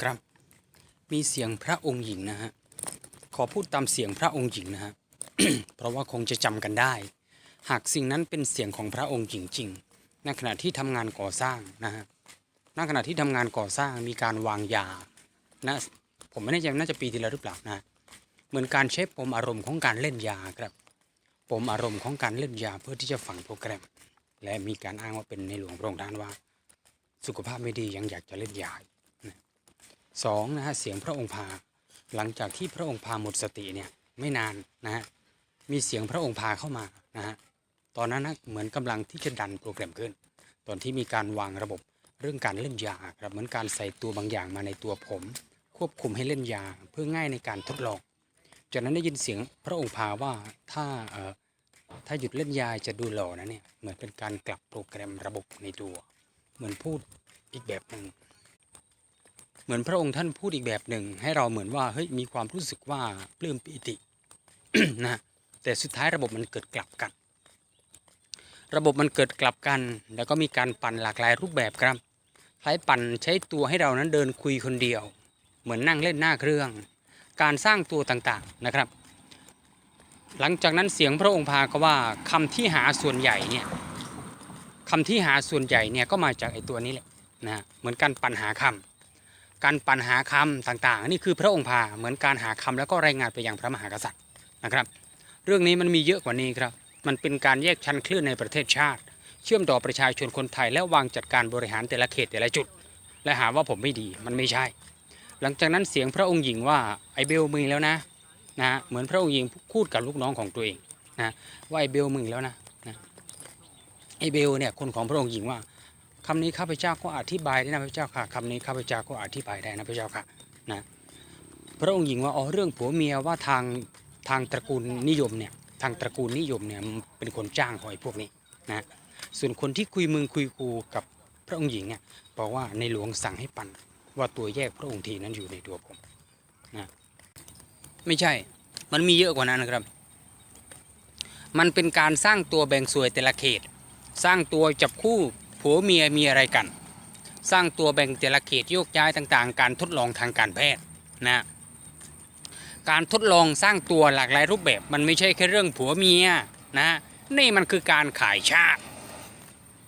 ครับ มีเสียงพระองค์หญิงนะฮะขอพูดตามเสียงพระองค์หญิงนะฮะเพราะว่าคงจะจำกันได้ หากสิ่งนั้นเป็นเสียงของพระองค์หญิงจริงในขณะที่ทำงานก่อสร้างนะฮะณขณะที่ทำงานก่อสร้างมีการวางยานะผมไม่แน่ใจน่าจะปีที่แล้วหรือเปล่านะเหมือนการใช้ปมอารมณ์ของการเล่นยาครับปมอารมณ์ของการเล่นยาเพื่อที่จะฝังโปรแกรม และมีการอ้างว่าเป็นในหลวงพระองค์ท่านว่า สุขภาพไม่ดียังอยากจะเล่นยา สองนะฮะเสียงพระองค์พา หลังจากที่พระองค์พาหมดสติเนี่ยไม่นานนะฮะมีเสียงพระองค์พาเข้ามานะฮะตอนนั้นนะเหมือนกำลังที่จะดันโปรแกรมขึ้น ตอนที่มีการวางระบบเรื่องการเล่นยาครับเหมือนการใส่ตัวบางอย่างมาในตัวผม ควบคุมให้เล่นยาเพื่อง่ายในการทดลอง จากนั้นได้ยินเสียงพระองค์พาว่าถ้าเอ่อถ้าหยุดเล่นยาจะดูหล่อนะเนี่ยเหมือนเป็นการกลับโปรแกรมระบบในตัว เหมือนพูดอีกแบบหนึ่ง เหมือนพระองค์ท่านพูดอีกแบบหนึ่ง ให้เราเหมือนว่าเฮ้ยมีความรู้สึกว่าปลื้มปิตินะแต่สุดท้ายระบบมันเกิดกลับกัน ระบบมันเกิดกลับกัน แล้วก็มีการปั่นหลากหลายรูปแบบครับคล้ายปั่นใช้ตัวให้เรานั้นเดินคุยคนเดียว เหมือนนั่งเล่นหน้าเครื่อง การสร้างตัวต่างๆนะครับ หลังจากนั้นเสียงพระองค์พาก็ว่าคำที่หาส่วนใหญ่เนี่ยคำที่หาส่วนใหญ่เนี่ยก็มาจากไอ้ตัวนี้แหละนะเหมือนการปัญหาคำ การปัญหาคำต่างๆ นี่คือพระองค์พาเหมือนการหาคำแล้วก็รายงานไปยังพระมหากษัตริย์นะครับ เรื่องนี้มันมีเยอะกว่านี้ครับ มันเป็นการแยกชั้นคลื่นในประเทศชาติ เชื่อมต่อประชาชนคนไทยและวางจัดการบริหารแต่ละเขตแต่ละจุด และหาว่าผมไม่ดีมันไม่ใช่ หลังจากนั้นเสียงพระองค์หญิงว่าไอเบลมึงแล้วนะนะเหมือนพระองค์หญิงพูดกับลูกน้องของตัวเองนะว่าไอเบลมึงแล้วนะนะไอเบลเนี่ยคนของพระองค์หญิงว่า คำนี้ข้าพเจ้าก็อธิบายได้นะพระเจ้าค่ะคำนี้ข้าพเจ้าก็อธิบายได้นะพระเจ้าค่ะนะพระองค์หญิงว่าอ๋อเรื่องผัวเมียว่าทางทางตระกูลนิยมเนี่ยทางตระกูลนิยมเนี่ยมันเป็นคนจ้างของไอ้พวกนี้นะส่วนคนที่คุยมึงคุยกูกับพระองค์หญิงเนี่ยบอกว่าในหลวงสั่งให้ปั่นว่าตัวแยกพระองค์ทีนั้นอยู่ในตัวผมนะไม่ใช่มันมีเยอะกว่านั้นนะครับ มันเป็นการสร้างตัวแบ่งส่วนแต่ละเขต สร้างตัวจับคู่ ผัวเมียมีอะไรกัน สร้างตัวแบ่งแต่ละเขตโยกย้ายต่างๆ การทดลองทางการแพทย์นะการทดลองสร้างตัวหลากหลายรูปแบบมันไม่ใช่แค่เรื่องผัวเมียนะนี่มันคือการขายชาติ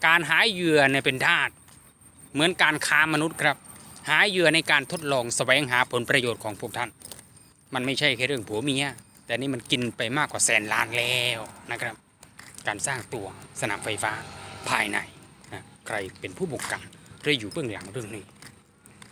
การหาเหยื่อเนี่ยเป็นทาสเหมือนการค้ามนุษย์ครับ หาเหยื่อในการทดลองแสวงหาผลประโยชน์ของพวกท่าน มันไม่ใช่แค่เรื่องผัวเมียแต่นี่มันกินไปมากกว่าแสนล้านแล้วนะครับ การสร้างตัวสนามไฟฟ้าภายใน ใครเป็นผู้บงการหรืออยู่เบื้องหลังเรื่องนี้